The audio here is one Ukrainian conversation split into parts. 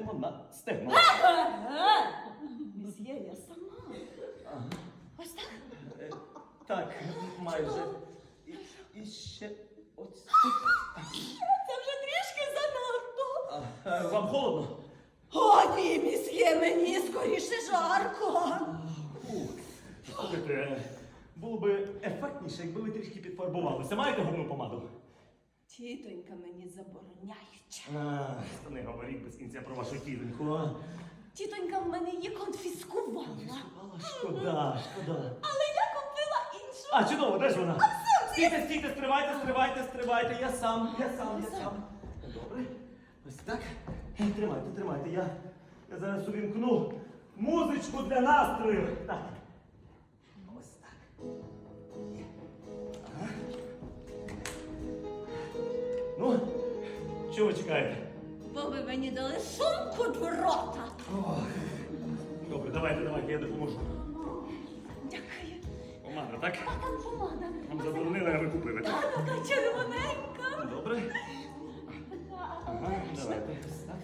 покладемо на стегно. Ага. Месьє, я сама. Ага. Ось так. Е, Так, майже. І, і ще ось. Це вже трішки занадто. А, е, Вам холодно? О, ні, місьє, мені скоріше жарко. Слухайте, було би ефектніше, якби ви трішки підфарбувалися. Маєте губну помаду? Тітонька мені забороняють. А, та не говоріть без кінця про вашу тітоньку. а. Тітонька в мене її конфіскувала. Але шкода, шкода. Але я купила іншу. А, чудово, де ж вона? Стійте, стійте, стривайте, стривайте, стривайте. Я сам, я сам, я сам. Добре. Ось так. Тримайте, тримайте. Я, я зараз увімкну музичку для настрою. Так. Чого ви чекаєте? Бо ви мені дали сумку до рота. Ох. Добре, давайте, давайте, я допоможу. Дякую. Помада, так? А там помада. Вам заборонили, а ви купили. Та така червоненька. Добре. Ага, давайте. Так.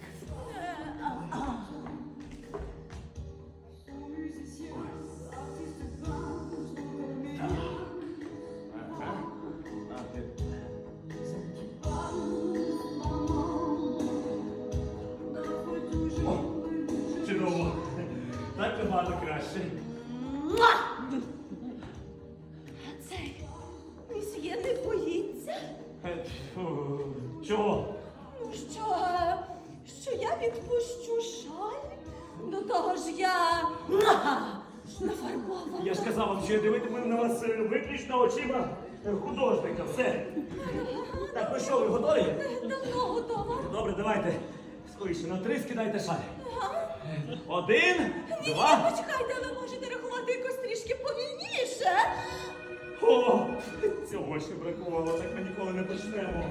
О, чудово. Так набагато краще. Цей місьє не боїться, Е, фу, Чого? Ну, що, що я відпущу шаль? До того ж я муа, нафарбована. Я ж казав вам, що я дивитиму на вас е, виключно очима е, художника. Все. Так, ну що, ви готові? Давно готова. Добре, давайте. Скоріше, на три скидайте шаль. Ага. Один, Ні, два. почекайте, ви можете рахувати якось трішки повільніше. О, цього ще бракувало, так ми ніколи не почнемо.